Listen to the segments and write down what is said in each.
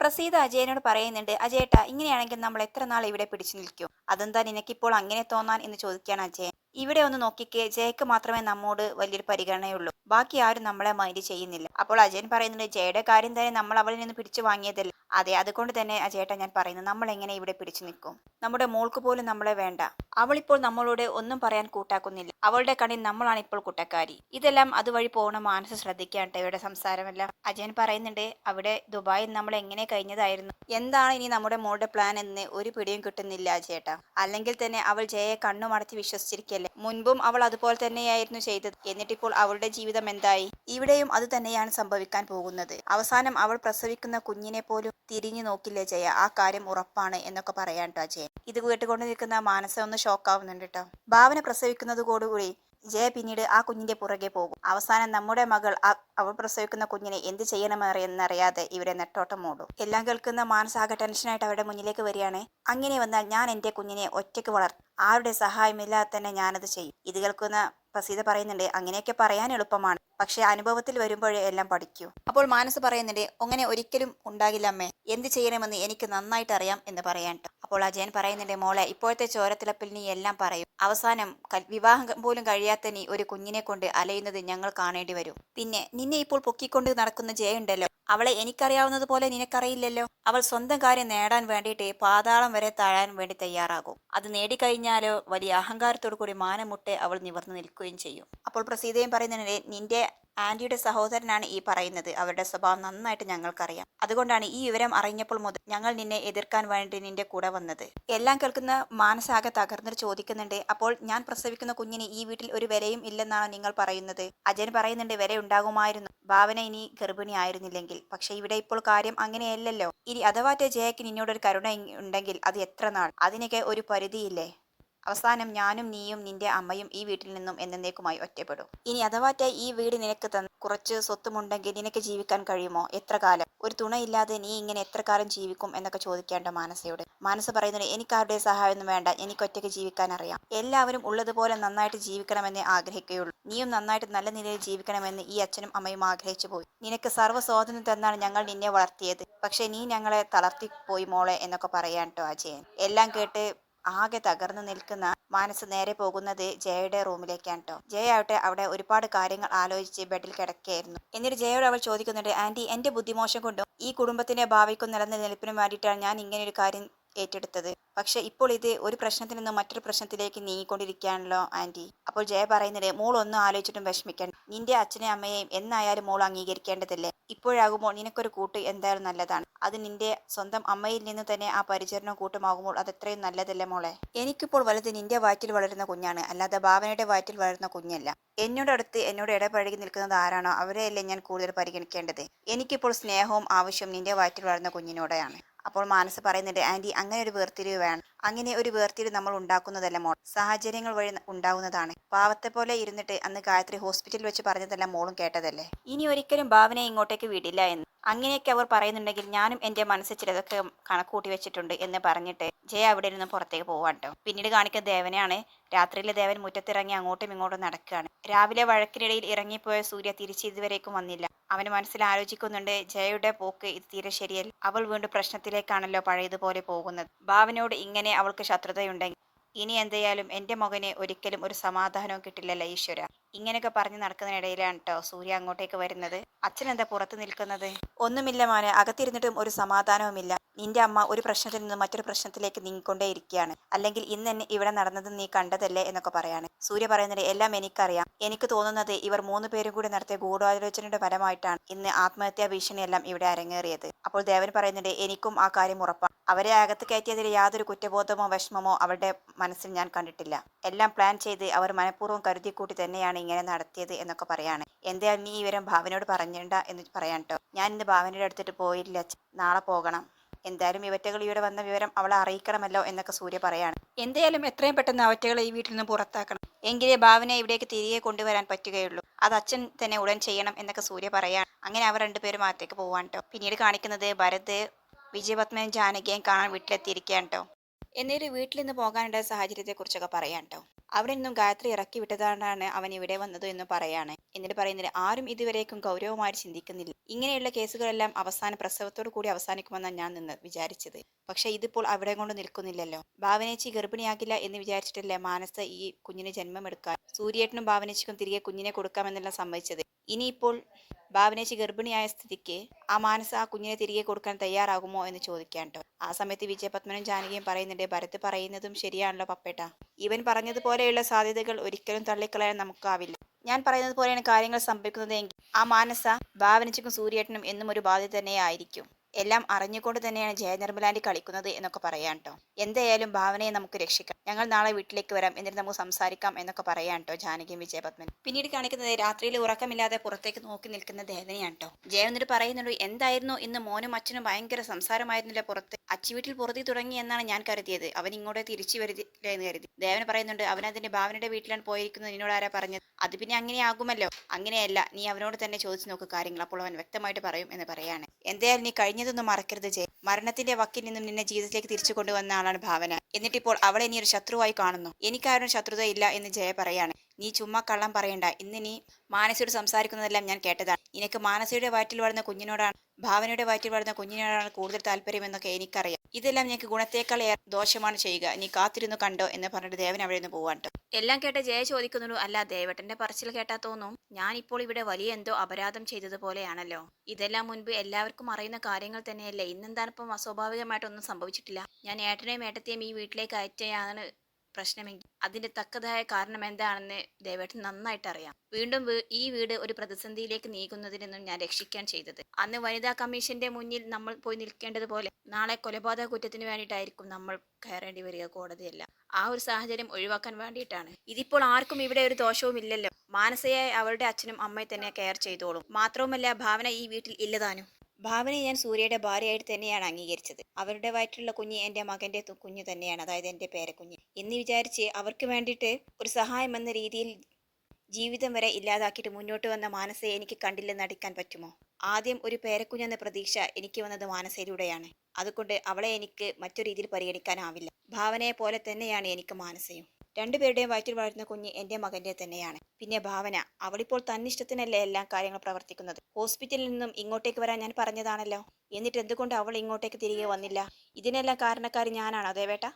പ്രസീത അജയനോട് പറയുന്നുണ്ട് അജയേട്ടാ ഇങ്ങനെയാണെങ്കിൽ നമ്മൾ എത്ര നാൾ ഇവിടെ പിടിച്ചു നിൽക്കും? അതെന്താ നിനക്കിപ്പോൾ അങ്ങനെ തോന്നാൻ? എന്ന് ചോദിക്കുകയാണ് അജയൻ. ഇവിടെ ഒന്ന് നോക്കിക്കേ ജയക്ക് മാത്രമേ നമ്മോട് വലിയൊരു പരിഗണനയുള്ളൂ. ബാക്കി ആരും നമ്മളെ മൈൻഡ് ചെയ്യുന്നില്ല. അപ്പോൾ അജയൻ പറയുന്നുണ്ട് ജയയുടെ കാര്യം തന്നെ നമ്മൾ അവളിൽ നിന്ന് പിടിച്ചു വാങ്ങിയതല്ല? അതെ അതുകൊണ്ട് തന്നെ അജയേട്ട ഞാൻ പറയുന്നു നമ്മൾ എങ്ങനെ ഇവിടെ പിടിച്ചു നിൽക്കും? നമ്മുടെ മോൾക്ക് പോലും നമ്മളെ വേണ്ട. അവളിപ്പോൾ നമ്മളോട് ഒന്നും പറയാൻ കൂട്ടാക്കുന്നില്ല. അവളുടെ കണ്ണിൽ നമ്മളാണ് ഇപ്പോൾ കുട്ടക്കാരി ഇതെല്ലാം അതുവഴി പോണ മാനസ് ശ്രദ്ധിക്കാട്ടെ ഇവരുടെ സംസാരമെല്ലാം. അജയൻ പറയുന്നുണ്ട് അവിടെ ദുബായിൽ നമ്മൾ എങ്ങനെ കഴിഞ്ഞതായിരുന്നു? എന്താണ് ഇനി നമ്മുടെ മോളുടെ പ്ലാൻ എന്ന് ഒരു പിടിയും കിട്ടുന്നില്ല അജയേട്ട അല്ലെങ്കിൽ തന്നെ അവൾ ജയയെ കണ്ണുമടച്ച് വിശ്വസിച്ചിരിക്കല്ലേ മുൻപും അവൾ അതുപോലെ തന്നെയായിരുന്നു ചെയ്തത്. എന്നിട്ടിപ്പോൾ അവളുടെ ജീവിതം എന്തായി? ഇവിടെയും അത് തന്നെയാണ് സംഭവിക്കാൻ പോകുന്നത്. അവസാനം അവൾ പ്രസവിക്കുന്ന കുഞ്ഞിനെ പോലും തിരിഞ്ഞു നോക്കില്ല ജയ? ആ കാര്യം ഉറപ്പാണ് എന്നൊക്കെ പറയാൻ കേട്ടോ ഇത് കേട്ടുകൊണ്ട് നിൽക്കുന്ന മാനസം ഒന്ന് ഷോക്കാവുന്നുണ്ട് കേട്ടോ ഭാവന പ്രസവിക്കുന്നതോടുകൂടി ജയ പിന്നീട് ആ കുഞ്ഞിന്റെ പുറകെ പോകും. അവസാനം നമ്മുടെ മകൾ അവൾ പ്രസവിക്കുന്ന കുഞ്ഞിനെ എന്ത് ചെയ്യണമെന്നറിയാതെ ഇവരെ നെട്ടോട്ടം മൂടും. എല്ലാം കേൾക്കുന്ന മാനസാകെ ടെൻഷനായിട്ട് അവരുടെ മുന്നിലേക്ക് വരികയാണ്. അങ്ങനെ വന്നാൽ ഞാൻ എന്റെ കുഞ്ഞിനെ ഒറ്റയ്ക്ക് വളർത്തും ആരുടെ സഹായമില്ലാതെ തന്നെ ഞാനത് ചെയ്യും. ഇത് കേൾക്കുന്ന പ്രസീത പറയുന്നുണ്ട് അങ്ങനെയൊക്കെ പറയാൻ എളുപ്പമാണ്. പക്ഷെ അനുഭവത്തിൽ വരുമ്പോഴേ എല്ലാം പഠിക്കൂ. അപ്പോൾ മാനസ് പറയുന്നുണ്ട് അങ്ങനെ ഒരിക്കലും ഉണ്ടാകില്ല അമ്മേ. എന്ത് ചെയ്യണമെന്ന് എനിക്ക് നന്നായിട്ട് അറിയാം എന്ന് പറയാൻ അപ്പോൾ അജയൻ പറയുന്നുണ്ട് മോളെ ഇപ്പോഴത്തെ ചോരത്തിളപ്പിൽ നീ എല്ലാം പറയും. അവസാനം വിവാഹം പോലും കഴിയാത്ത നീ ഒരു കുഞ്ഞിനെ കൊണ്ട് അലയുന്നത് ഞങ്ങൾ കാണേണ്ടി വരും. പിന്നെ നിന്നെ ഇപ്പോൾ പൊക്കിക്കൊണ്ട് നടക്കുന്ന ജയുണ്ടല്ലോ അവളെ എനിക്കറിയാവുന്നത് പോലെ നിനക്കറിയില്ലല്ലോ. അവൾ സ്വന്തം കാര്യം നേടാൻ വേണ്ടിയിട്ട് പാതാളം വരെ താഴാൻ വേണ്ടി തയ്യാറാകും. അത് നേടിക്കഴിഞ്ഞാലോ വലിയ അഹങ്കാരത്തോടു കൂടി മാനമുട്ടെ അവൾ നിവർന്നു നിൽക്കുകയും ചെയ്യും. അപ്പോൾ പ്രസീതയും പറയുന്നതിനെ നിന്റെ ആന്റിയുടെ സഹോദരനാണ് ഈ പറയുന്നത്. അവരുടെ സ്വഭാവം നന്നായിട്ട് ഞങ്ങൾക്കറിയാം. അതുകൊണ്ടാണ് ഈ വിവരം അറിഞ്ഞപ്പോൾ മുതൽ ഞങ്ങൾ നിന്നെ എതിർക്കാൻ വേണ്ടി നിന്റെ കൂടെ വന്നത്. എല്ലാം കേൾക്കുന്ന മാനസാകെ തകർന്നിട്ട് ചോദിക്കുന്നുണ്ട്. അപ്പോൾ ഞാൻ പ്രസവിക്കുന്ന കുഞ്ഞിന് ഈ വീട്ടിൽ ഒരു വിലയും ഇല്ലെന്നാണ് നിങ്ങൾ പറയുന്നത്. അജയൻ പറയുന്നുണ്ട് വില ഉണ്ടാകുമായിരുന്നു. ഭാവന ഇനി ഗർഭിണി ആയിരുന്നില്ലെങ്കിൽ പക്ഷെ ഇവിടെ ഇപ്പോൾ കാര്യം അങ്ങനെയല്ലല്ലോ. ഇനി അഥവാറ്റ ജയക്ക് നിന്നോടൊരു കരുണ ഉണ്ടെങ്കിൽ അത് എത്ര നാൾ? അതിനൊക്കെ ഒരു പരിധിയില്ലേ? അവസാനം ഞാനും നീയും നിന്റെ അമ്മയും ഈ വീട്ടിൽ നിന്നും എന്നേക്കുമായി ഒറ്റപ്പെടും. ഇനി അഥവാറ്റ ഈ വീട് നിനക്ക് തന്ന കുറച്ച് സ്വത്തുമുണ്ടെങ്കിൽ നിനക്ക് ജീവിക്കാൻ കഴിയുമോ? എത്ര കാലം? ഒരു തുണയില്ലാതെ നീ ഇങ്ങനെ എത്ര കാലം ജീവിക്കും എന്നൊക്കെ ചോദിക്കേണ്ട മാനസയോട്. മനസ്സ് പറയുന്നത് എനിക്ക് ആരുടെ സഹായമൊന്നും വേണ്ട. എനിക്ക് ഒറ്റയ്ക്ക് ജീവിക്കാൻ അറിയാം. എല്ലാവരും ഉള്ളതുപോലെ നന്നായിട്ട് ജീവിക്കണമെന്ന് ആഗ്രഹിക്കുകയുള്ളൂ. നീയും നന്നായിട്ട് നല്ല നിലയിൽ ജീവിക്കണമെന്ന് ഈ അച്ഛനും അമ്മയും ആഗ്രഹിച്ചു പോയി. നിനക്ക് സർവ സ്വാതന്ത്ര്യം തന്നാണ് ഞങ്ങൾ നിന്നെ വളർത്തിയത്. പക്ഷെ നീ ഞങ്ങളെ തളർത്തിപ്പോയി മോളെ എന്നൊക്കെ പറയാൻ കേട്ടോ അജയൻ. എല്ലാം കേട്ട് ആകെ തകർന്നു നിൽക്കുന്ന മാനസ് നേരെ പോകുന്നത് ജയയുടെ റൂമിലേക്കാണ് കേട്ടോ ജയ ആവട്ടെ അവിടെ ഒരുപാട് കാര്യങ്ങൾ ആലോചിച്ച് ബെഡിൽ കിടക്കുകയായിരുന്നു. എന്നിട്ട് ജയയോട് അവൾ ചോദിക്കുന്നുണ്ട് ആന്റി എന്റെ ബുദ്ധിമോശം കൊണ്ടും? ഈ കുടുംബത്തിന്റെ ഭാവിക്കും നിലനിൽപ്പിനും വേണ്ടിയിട്ടാണ് ഞാൻ ഇങ്ങനെ ഒരു കാര്യം ഏറ്റെടുത്തത്. പക്ഷെ ഇപ്പോൾ ഇത് ഒരു പ്രശ്നത്തിൽ നിന്നും മറ്റൊരു പ്രശ്നത്തിലേക്ക് നീങ്ങിക്കൊണ്ടിരിക്കുകയാണല്ലോ ആന്റി അപ്പോൾ ജയ പറയുന്നത് മോൾ ഒന്നും ആലോചിച്ചിട്ടും വിഷമിക്കണം നിന്റെ അച്ഛനെയും അമ്മയെയും എന്നായാലും മോൾ അംഗീകരിക്കേണ്ടതല്ലേ. ഇപ്പോഴാകുമ്പോൾ നിനക്കൊരു കൂട്ട് എന്തായാലും നല്ലതാണ്. അത് നിന്റെ സ്വന്തം അമ്മയിൽ നിന്ന് തന്നെ ആ പരിചരണവും കൂട്ടുമാകുമ്പോൾ അത് എത്രയും നല്ലതല്ലേ മോളെ? എനിക്കിപ്പോൾ വലുത് നിന്റെ വയറ്റിൽ വളരുന്ന കുഞ്ഞാണ്. അല്ലാതെ ഭാവനയുടെ വയറ്റിൽ വളരുന്ന കുഞ്ഞല്ല. എന്നോട് അടുത്ത് എന്നോട് ഇടപഴകി നിൽക്കുന്നത് ആരാണോ അവരെയല്ലേ ഞാൻ കൂടുതൽ പരിഗണിക്കേണ്ടത്. എനിക്കിപ്പോൾ സ്നേഹവും ആവശ്യവും നിന്റെ വയറ്റിൽ വളരുന്ന കുഞ്ഞിനോടെയാണ്. അപ്പോൾ മാനസ് പറയുന്നുണ്ട് ആന്റി അങ്ങനെ ഒരു വേർതിരിവ് വേണം. അങ്ങനെ ഒരു വേർതിരിവ് നമ്മൾ ഉണ്ടാക്കുന്നതല്ല മോൾ. സാഹചര്യങ്ങൾ വഴി ഉണ്ടാവുന്നതാണ്. പാവത്തെ പോലെ ഇരുന്നിട്ട് അന്ന് ഗായത്രി ഹോസ്പിറ്റലിൽ വെച്ച് പറഞ്ഞതല്ല മോളും കേട്ടതല്ലേ? ഇനി ഒരിക്കലും ഭാവനയെ ഇങ്ങോട്ടേക്ക് വിടില്ല എന്ന്. അങ്ങനെയൊക്കെ അവർ പറയുന്നുണ്ടെങ്കിൽ ഞാനും എന്റെ മനസ്സിൽ ചിലതൊക്കെ കണക്കൂട്ടി വെച്ചിട്ടുണ്ട് എന്ന് പറഞ്ഞിട്ട് ജയ അവിടെ നിന്ന് പുറത്തേക്ക് പോവാട്ടോ പിന്നീട് കാണിക്കുന്ന ദേവനെയാണ് രാത്രിയിലെ ദേവൻ മുറ്റത്തിറങ്ങി അങ്ങോട്ടും ഇങ്ങോട്ടും നടക്കുകയാണ്. രാവിലെ വഴക്കിനിടയിൽ ഇറങ്ങിപ്പോയ സൂര്യ തിരിച്ച് ഇതുവരേക്കും വന്നില്ല. അവന് മനസ്സിൽ ആലോചിക്കുന്നുണ്ട് ജയയുടെ പോക്ക് ഇത് തീരെ ശരിയല്ല. അവൾ വീണ്ടും പ്രശ്നത്തിലേക്കാണല്ലോ പഴയതുപോലെ പോകുന്നത്. ഭാവനോട് ഇങ്ങനെ അവൾക്ക് ശത്രുതയുണ്ടെങ്കിൽ ഇനി എന്തായാലും എന്റെ മകനെ ഒരിക്കലും ഒരു സമാധാനവും കിട്ടില്ലല്ലോ ഈശ്വര. ഇങ്ങനെയൊക്കെ പറഞ്ഞു നടക്കുന്നതിനിടയിലാണ് കേട്ടോ സൂര്യ അങ്ങോട്ടേക്ക് വരുന്നത്. അച്ഛൻ എന്താ പുറത്ത് നിൽക്കുന്നത്? ഒന്നുമില്ല മോനെ അകത്തിരുന്നിട്ടും ഒരു സമാധാനവുമില്ല. നിന്റെ അമ്മ ഒരു പ്രശ്നത്തിൽ നിന്ന് മറ്റൊരു പ്രശ്നത്തിലേക്ക് നീങ്ങിക്കൊണ്ടേയിരിക്കുകയാണ് അല്ലെങ്കിൽ ഇന്ന് എന്നെ ഇവിടെ നടന്നത് നീ കണ്ടതല്ലേ എന്നൊക്കെ പറയാണ്. സൂര്യ പറയുന്നത് എല്ലാം എനിക്കറിയാം. എനിക്ക് തോന്നുന്നത് ഇവർ മൂന്ന് പേരും കൂടി നടത്തിയ ഗൂഢാലോചനയുടെ ഫലമായിട്ടാണ് ഇന്ന് ആത്മഹത്യാ ഭീഷണിയെല്ലാം ഇവിടെ അരങ്ങേറിയത്. അപ്പോൾ ദേവൻ പറയുന്നുണ്ട് എനിക്കും ആ കാര്യം ഉറപ്പാണ്. അവരെ അകത്ത് കയറ്റിയതിൽ യാതൊരു കുറ്റബോധമോ വിഷമമോ അവരുടെ മനസ്സിൽ ഞാൻ കണ്ടിട്ടില്ല. എല്ലാം പ്ലാൻ ചെയ്ത് അവർ മനഃപൂർവം കരുതിക്കൂട്ടി തന്നെയാണ് ഇങ്ങനെ നടത്തിയത് എന്നൊക്കെ പറയാണ്. എന്തായാലും നീ ഈ വിവരം ഭാവനയോട് എന്ന് പറയാൻ കേട്ടോ ഞാൻ ഇന്ന് ഭാവനയുടെ അടുത്തിട്ട് പോയില്ല. നാളെ പോകണം. എന്തായാലും ഇവറ്റകൾ ഇവിടെ വന്ന വിവരം അവളെ അറിയിക്കണമല്ലോ എന്നൊക്കെ സൂര്യ പറയാണ്. എന്തായാലും എത്രയും പെട്ടെന്ന് അവറ്റകളെ ഈ വീട്ടിൽ നിന്ന് പുറത്താക്കണം. എങ്കിലേ ഭാവനയെ ഇവിടേക്ക് തിരികെ കൊണ്ടുവരാൻ പറ്റുകയുള്ളൂ. അത് അച്ഛൻ തന്നെ ഉടൻ ചെയ്യണം എന്നൊക്കെ സൂര്യ പറയാണ്. അങ്ങനെ അവർ രണ്ടുപേരും അകത്തേക്ക് പോവാൻ കേട്ടോ പിന്നീട് കാണിക്കുന്നത് ഭരത് വിജയപത്മനും ജാനകിയും കാണാൻ വീട്ടിലെത്തിയിരിക്കുകയാണ് കേട്ടോ എന്നൊരു വീട്ടിൽ നിന്ന് പോകാനുള്ള സാഹചര്യത്തെക്കുറിച്ചൊക്കെ പറയാം കേട്ടോ അവിടെ നിന്നും ഗായത്രി ഇറക്കി വിട്ടതാണ് അവൻ ഇവിടെ വന്നത് എന്ന് പറയാണ്. എന്നിട്ട് പറയുന്നത് ആരും ഇതുവരേക്കും ഗൗരവമായി ചിന്തിക്കുന്നില്ല. ഇങ്ങനെയുള്ള കേസുകളെല്ലാം അവസാന പ്രസവത്തോടു കൂടി അവസാനിക്കുമെന്നാണ് ഞാൻ നിന്ന് വിചാരിച്ചത്. പക്ഷെ ഇതിപ്പോൾ അവിടെ കൊണ്ട് നിൽക്കുന്നില്ലല്ലോ. ഭാവനേച്ചി ഗർഭിണിയാകില്ല എന്ന് വിചാരിച്ചിട്ടല്ലേ മാനസ ഈ കുഞ്ഞിന് ജന്മമെടുക്കാൻ? സൂര്യേട്ടനും ഭാവനേച്ചിക്കും തിരികെ കുഞ്ഞിനെ കൊടുക്കാമെന്നെല്ലാം സമ്മതിച്ചത്. ഇനിയിപ്പോൾ ഭാവനേച്ചി ഗർഭിണിയായ സ്ഥിതിക്ക് ആ മാനസ ആ കുഞ്ഞിനെ തിരികെ കൊടുക്കാൻ തയ്യാറാകുമോ എന്ന് ചോദിക്കാൻ കേട്ടോ ആ സമയത്ത് വിജയപത്മനും ജാനകിയും പറയുന്നുണ്ട് ഭരത് പറയുന്നതും ശരിയാണല്ലോ പപ്പേട്ട. ഇവൻ പറഞ്ഞതുപോലെയുള്ള സാധ്യതകൾ ഒരിക്കലും തള്ളിക്കളയാൻ നമുക്കാവില്ല. ഞാൻ പറയുന്നത് പോലെയാണ് കാര്യങ്ങൾ സംഭവിക്കുന്നത് എങ്കിൽ ആ മാനസ ഭാവനച്ചിക്കും സൂര്യേട്ടനും എന്നും ഒരു ബാധ്യത തന്നെ ആയിരിക്കും എല്ലാം അറിഞ്ഞുകൊണ്ട് തന്നെയാണ് ജയനിർമ്മലാൻഡി കളിക്കുന്നത് എന്നൊക്കെ പറയാം കേട്ടോ. എന്തായാലും ഭാവനയെ നമുക്ക് രക്ഷിക്കാം. ഞങ്ങൾ നാളെ വീട്ടിലേക്ക് വരാം. എന്നിട്ട് നമുക്ക് സംസാരിക്കാം എന്നൊക്കെ പറയാം കേട്ടോ ജാനകിയും വിജയപത്മൻ. പിന്നീട് കാണിക്കുന്നത് രാത്രിയിൽ ഉറക്കമില്ലാതെ പുറത്തേക്ക് നോക്കി നിൽക്കുന്ന ദേവനയാണ് കേട്ടോ. ജയ എന്നിട്ട് പറയുന്നുണ്ട് എന്തായിരുന്നു ഇന്ന് മോനും അച്ഛനും ഭയങ്കര സംസാരമായിരുന്നില്ല പുറത്ത്? അച്ചി വീട്ടിൽ പുറത്തി തുടങ്ങി എന്നാണ് ഞാൻ കരുതിയത്. അവൻ ഇങ്ങോട്ട് തിരിച്ചു വരുത്തില്ല എന്ന് കരുതി. ദേവൻ പറയുന്നുണ്ട് അവൻ അതിന്റെ ഭാവനയുടെ വീട്ടിലാണ് പോയിരിക്കുന്നത് നിന്നോട് ആരാ പറഞ്ഞത്? അത് പിന്നെ അങ്ങനെ ആകുമല്ലോ. അങ്ങനെയല്ല. നീ അവനോട് തന്നെ ചോദിച്ചു നോക്ക് കാര്യങ്ങൾ. അപ്പോൾ അവൻ വ്യക്തമായിട്ട് പറയും എന്ന് പറയാണ്. എന്തായാലും നീ കഴിഞ്ഞതൊന്നും മറക്കരുത് ജയ. മരണത്തിന്റെ വക്കിൽ നിന്നും നിന്നെ ജീവിതത്തിലേക്ക് തിരിച്ചു കൊണ്ടുവന്ന ആളാണ് ഭാവന. എന്നിട്ടിപ്പോൾ അവളെ നീ ഒരു ശത്രുവായി കാണുന്നു. എനിക്കാരും ശത്രുത ഇല്ല എന്ന് ജയ പറയാണ്. നീ ചുമ്മാ കള്ളം പറയണ്ട. ഇന്ന് നീ മാനസയോട് സംസാരിക്കുന്നതെല്ലാം ഞാൻ കേട്ടതാണ്. നിനക്ക് മാനസയുടെ വയറ്റിൽ വളർന്ന കുഞ്ഞിനോടാണ് ഭാവനയുടെ വയറ്റിൽ വളർന്ന കുഞ്ഞിനോടാണ് കൂടുതൽ താല്പര്യം എന്നൊക്കെ എനിക്കറിയാം. ഇതെല്ലാം ഞങ്ങൾക്ക് ഗുണത്തേക്കാൾ ഏറെ ദോഷമാണ് ചെയ്യുക. നീ കാത്തിരുന്നു കണ്ടോ എന്ന് പറഞ്ഞിട്ട് ദേവൻ അവിടെ നിന്ന് പോവാട്ടോ എല്ലാം കേട്ട ജയ ചോദിക്കുന്നുള്ളൂ അല്ല ദേവട്ടന്റെ പറച്ചിൽ കേട്ടാ തോന്നും? ഞാനിപ്പോൾ ഇവിടെ വലിയ എന്തോ അപരാധം ചെയ്തതുപോലെയാണല്ലോ. ഇതെല്ലാം മുൻപ് എല്ലാവർക്കും അറിയുന്ന കാര്യങ്ങൾ തന്നെയല്ലേ. ഇന്നെന്താണിപ്പം അസ്വാഭാവികമായിട്ടൊന്നും സംഭവിച്ചിട്ടില്ല. ഞാൻ ഏട്ടനെയും ഏട്ടത്തെയും ഈ വീട്ടിലേക്ക് അയച്ചതാണ് പ്രശ്നമെങ്കിൽ അതിന്റെ തക്കതായ കാരണം എന്താണെന്ന് ദയവായിട്ട് നന്നായിട്ട് അറിയാം. വീണ്ടും ഈ വീട് ഒരു പ്രതിസന്ധിയിലേക്ക് നീങ്ങുന്നതിൽ നിന്നും ഞാൻ രക്ഷിക്കാൻ ചെയ്തത്. അന്ന് വനിതാ കമ്മീഷന്റെ മുന്നിൽ നമ്മൾ പോയി നിൽക്കേണ്ടതുപോലെ നാളെ കൊലപാതക കുറ്റത്തിന് വേണ്ടിയിട്ടായിരിക്കും നമ്മൾ കയറേണ്ടി വരിക കോടതിയല്ല. ആ ഒരു സാഹചര്യം ഒഴിവാക്കാൻ വേണ്ടിയിട്ടാണ്. ഇതിപ്പോൾ ആർക്കും ഇവിടെ ഒരു ദോഷവും ഇല്ലല്ലോ. മാനസയായി അവളുടെ അച്ഛനും അമ്മയും തന്നെ കെയർ ചെയ്തോളും. മാത്രവുമല്ല ഭാവന ഈ വീട്ടിൽ ഇല്ലതാനും ഭാവനയെ ഞാൻ സൂര്യയുടെ ഭാര്യയായിട്ട് തന്നെയാണ് അംഗീകരിച്ചത്. അവരുടെ വയറ്റിലുള്ള കുഞ്ഞ് എന്റെ മകന്റെ കുഞ്ഞ് തന്നെയാണ്. അതായത് എന്റെ പേരക്കുഞ്ഞ്. എന്ന് വിചാരിച്ച് അവർക്ക് വേണ്ടിയിട്ട് ഒരു സഹായം എന്ന രീതിയിൽ ജീവിതം വരെ ഇല്ലാതാക്കിയിട്ട് മുന്നോട്ട് വന്ന മാനസയെ എനിക്ക് കണ്ടില്ലെന്ന് അടിക്കാൻ പറ്റുമോ? ആദ്യം ഒരു പേരക്കുഞ്ഞെന്ന പ്രതീക്ഷ എനിക്ക് വന്നത് മാനസയിലൂടെയാണ്. അതുകൊണ്ട് അവളെ എനിക്ക് മറ്റു രീതിയിൽ പരിഗണിക്കാനാവില്ല. ഭാവനയെ പോലെ തന്നെയാണ് എനിക്ക് മാനസയും. രണ്ടുപേരുടെയും വയറ്റിൽ വളരുന്ന കുഞ്ഞ് എന്റെ മകന്റെ തന്നെയാണ്. പിന്നെ ഭാവന അവളിപ്പോൾ തന്നിഷ്ടത്തിനല്ലേ എല്ലാ കാര്യങ്ങൾ പ്രവർത്തിക്കുന്നത്? ഹോസ്പിറ്റലിൽ നിന്നും ഇങ്ങോട്ടേക്ക് വരാൻ ഞാൻ പറഞ്ഞതാണല്ലോ. എന്നിട്ട് എന്തുകൊണ്ട് അവൾ ഇങ്ങോട്ടേക്ക് തിരികെ വന്നില്ല? ഇതിനെല്ലാം കാരണക്കാരി ഞാനാണോ ദേവേട്ട?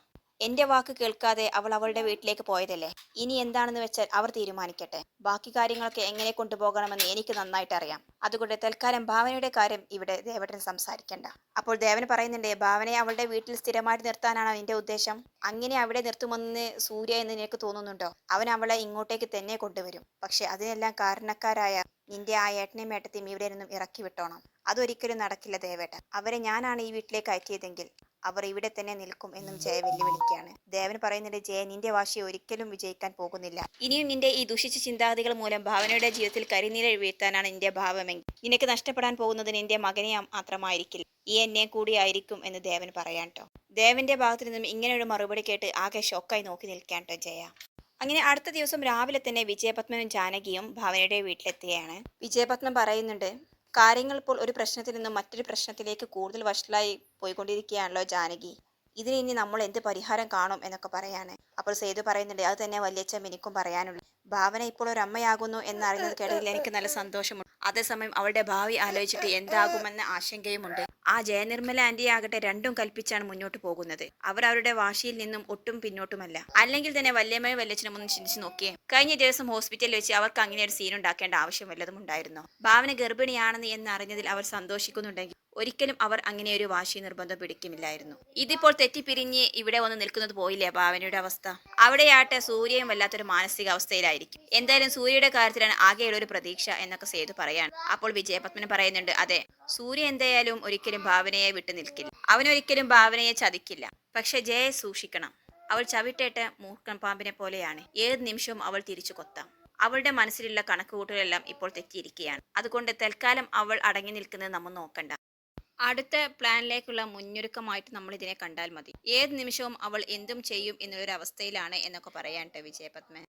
എന്റെ വാക്ക് കേൾക്കാതെ അവൾ അവളുടെ വീട്ടിലേക്ക് പോയതല്ലേ? ഇനി എന്താണെന്ന് വെച്ചാൽ അവർ തീരുമാനിക്കട്ടെ. ബാക്കി കാര്യങ്ങളൊക്കെ എങ്ങനെ കൊണ്ടുപോകണമെന്ന് എനിക്ക് നന്നായിട്ട് അറിയാം. അതുകൊണ്ട് തൽക്കാലം ഭാവനയുടെ കാര്യം ഇവിടെ ദേവട്ടൻ സംസാരിക്കണ്ട. അപ്പോൾ ദേവൻ പറയുന്നുണ്ട് ഭാവനയെ അവളുടെ വീട്ടിൽ സ്ഥിരമായിട്ട് നിർത്താനാണ് നിന്റെ ഉദ്ദേശം? അങ്ങനെ അവിടെ നിർത്തുമെന്ന് സൂര്യ എന്ന് നിനക്ക് തോന്നുന്നുണ്ടോ? അവൻ അവളെ ഇങ്ങോട്ടേക്ക് തന്നെ കൊണ്ടുവരും. പക്ഷെ അതിനെല്ലാം കാരണക്കാരായ നിന്റെ ആ ഏട്ടനെയും ഏട്ടത്തെയും ഇവിടെ നിന്നും ഇറക്കി വിട്ടോണം. അതൊരിക്കലും നടക്കില്ല ദേവേട്ട അവരെ ഞാനാണ് ഈ വീട്ടിലേക്ക് അയറ്റിയതെങ്കിൽ അവർ ഇവിടെ തന്നെ നിൽക്കും എന്നും ജയ വെല്ലുവിളിക്കുകയാണ്. ദേവൻ പറയുന്നുണ്ട് ജയ നിന്റെ വാശി ഒരിക്കലും വിജയിക്കാൻ പോകുന്നില്ല. ഇനിയും നിന്റെ ഈ ദുഷിച്ച ചിന്താഗതികൾ മൂലം ഭാവനയുടെ ജീവിതത്തിൽ കരിനീര വീഴ്ത്താനാണ് നിന്റെ ഭാവമെങ്കിൽ. നിനക്ക് നഷ്ടപ്പെടാൻ പോകുന്നത് നിന്റെ മകനെ മാത്രമായിരിക്കില്ല. ഈ എന്നെ കൂടിയായിരിക്കും എന്ന് ദേവൻ പറയാൻ കേട്ടോ ദേവന്റെ ഭാഗത്തു നിന്നും ഇങ്ങനെ ഒരു മറുപടി കേട്ട് ആകെ ഷോക്കായി നോക്കി നിൽക്കാൻ കേട്ടോ ജയ. അങ്ങനെ അടുത്ത ദിവസം രാവിലെ തന്നെ വിജയപത്മനും ജാനകിയും ഭാവനയുടെ വീട്ടിലെത്തുകയാണ്. വിജയപത്മൻ പറയുന്നുണ്ട് കാര്യങ്ങൾ ഇപ്പോൾ ഒരു പ്രശ്നത്തിൽ നിന്നും മറ്റൊരു പ്രശ്നത്തിലേക്ക് കൂടുതൽ വഷളായി പോയിക്കൊണ്ടിരിക്കുകയാണല്ലോ ജാനകി. ഇതിന് ഇനി നമ്മൾ എന്ത് പരിഹാരം കാണും എന്നൊക്കെ പറയാണ്. അപ്പോൾ സേതു പറയുന്നുണ്ട് അത് തന്നെ വലിയച്ഛൻ എനിക്കും പറയാനുള്ളൂ. ഭാവന ഇപ്പോൾ ഒരു അമ്മയാകുന്നു എന്നറിയുന്നത് കേട്ടതിൽ എനിക്ക് നല്ല സന്തോഷമുണ്ട്. അതേസമയം അവളുടെ ഭാവി ആലോചിച്ചിട്ട് എന്താകുമെന്ന ആശങ്കയുമുണ്ട്. ആ ജയനിർമ്മല ആന്റി ആകട്ടെ രണ്ടും കൽപ്പിച്ചാണ് മുന്നോട്ട് പോകുന്നത്. അവർ അവരുടെ വാശിയിൽ നിന്നും ഒട്ടും പിന്നോട്ടുമല്ല. അല്ലെങ്കിൽ തന്നെ വല്യമ്മയും വല്യച്ഛനും ഒന്ന് ചിന്തിച്ചു നോക്കിയേ. കഴിഞ്ഞ ദിവസം ഹോസ്പിറ്റലിൽ വെച്ച് അവർക്ക് അങ്ങനെ ഒരു സീൻ ഉണ്ടാക്കേണ്ട ആവശ്യം വല്ലതും ഉണ്ടായിരുന്നു? ഭാവന ഗർഭിണിയാണെന്ന് എന്നറിഞ്ഞതിൽ അവർ സന്തോഷിക്കുന്നുണ്ടെങ്കിൽ ഒരിക്കലും അവർ അങ്ങനെ ഒരു വാശി നിർബന്ധം പിടിക്കുമില്ലായിരുന്നു ഇതിപ്പോൾ തെറ്റിപ്പിരിഞ്ഞ് ഇവിടെ വന്ന് നിൽക്കുന്നത് പോയില്ലേ ഭാവനയുടെ അവസ്ഥ? അവിടെയാട്ടെ സൂര്യയും വല്ലാത്തൊരു മാനസികാവസ്ഥയിലായിരിക്കും. എന്തായാലും സൂര്യയുടെ കാര്യത്തിലാണ് ആകെയുള്ള ഒരു പ്രതീക്ഷ എന്നൊക്കെ സേതു പറയാണ്. അപ്പോൾ വിജയപത്മൻ പറയുന്നുണ്ട് അതെ സൂര്യ എന്തായാലും ഒരിക്കലും ഭാവനയെ വിട്ടു നിൽക്കില്ല. അവനൊരിക്കലും ഭാവനയെ ചതിക്കില്ല. പക്ഷെ ജയയെ സൂക്ഷിക്കണം. അവൾ ചവിട്ടേട്ട് മൂർഖൻ പാമ്പിനെ പോലെയാണ്. ഏത് നിമിഷവും അവൾ തിരിച്ചു കൊത്താം. അവളുടെ മനസ്സിലുള്ള കണക്കുകൂട്ടലെല്ലാം ഇപ്പോൾ തെറ്റിയിരിക്കുകയാണ്. അതുകൊണ്ട് തൽക്കാലം അവൾ അടങ്ങി നിൽക്കുന്നത് നമ്മൾ നോക്കണ്ട. അടുത്ത പ്ലാനിലേക്കുള്ള മുന്നൊരുക്കമായിട്ട് നമ്മൾ ഇതിനെ കണ്ടാൽ മതി. ഏത് നിമിഷവും അവൾ എന്തും ചെയ്യും എന്നുള്ളൊരു അവസ്ഥയിലാണ് എന്നൊക്കെ പറയാൻ വിജയപത്മൻ.